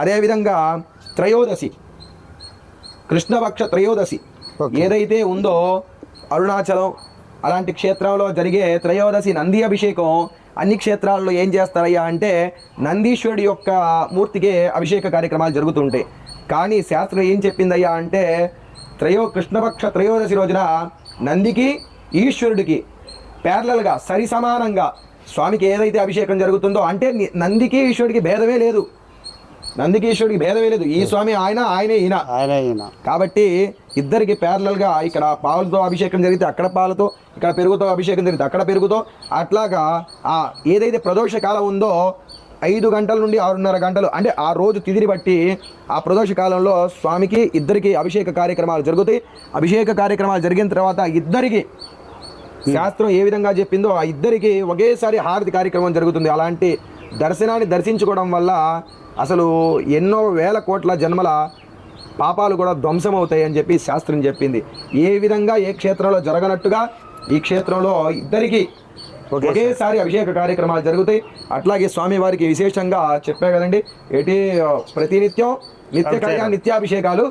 అదేవిధంగా త్రయోదశి. కృష్ణపక్ష త్రయోదశి. ఏదైతే ఉందో అరుణాచలం అలాంటి క్షేత్రంలో జరిగే త్రయోదశి నంది అభిషేకం అన్ని క్షేత్రాల్లో ఏం చేస్తారయ్యా అంటే నందీశ్వరుడి యొక్క మూర్తికి అభిషేక కార్యక్రమాలు జరుగుతుంటాయి. కానీ శాస్త్రం ఏం చెప్పిందయ్యా అంటే త్రయో కృష్ణపక్ష త్రయోదశి రోజున నందికి ఈశ్వరుడికి ప్యారలల్గా సరి సమానంగా స్వామికి ఏదైతే అభిషేకం జరుగుతుందో అంటే నందికి ఈశ్వరుడికి భేదమే లేదు. నందికి ఈశ్వరుడికి భేదమే లేదు. ఈ స్వామి ఆయన ఆయనే ఈయన. ఆయన ఈయన. కాబట్టి ఇద్దరికి ప్యారలల్గా ఇక్కడ పాలతో అభిషేకం జరిగితే అక్కడ పాలతో ఇక్కడ పెరుగుతో అభిషేకం జరిగితే అక్కడ పెరుగుతో అట్లాగా ఆ ఏదైతే ప్రదోష కాలం ఉందో ఐదు గంటల నుండి ఆరున్నర గంటలు అంటే ఆ రోజు తిదిరి బట్టి ఆ ప్రదోష కాలంలో స్వామికి ఇద్దరికి అభిషేక కార్యక్రమాలు జరుగుతాయి. అభిషేక కార్యక్రమాలు జరిగిన తర్వాత ఇద్దరికి శాస్త్రం ఏ విధంగా చెప్పిందో ఆ ఇద్దరికి ఒకేసారి హారతి కార్యక్రమం జరుగుతుంది. అలాంటి దర్శనాన్ని దర్శించుకోవడం వల్ల అసలు ఎన్నో వేల కోట్ల జన్మల పాపాలు కూడా ధ్వంసం అవుతాయి అని చెప్పి శాస్త్రం చెప్పింది. ఏ విధంగా ఏ క్షేత్రంలో జరగనట్టుగా ఈ క్షేత్రంలో ఇద్దరికి ఒకేసారి అభిషేక కార్యక్రమాలు జరుగుతాయి. అట్లాగే స్వామి వారికి విశేషంగా చెప్పే కదండి ఏంటి ప్రతినిత్యం నిత్య కళ్యాణ నిత్యాభిషేకాలు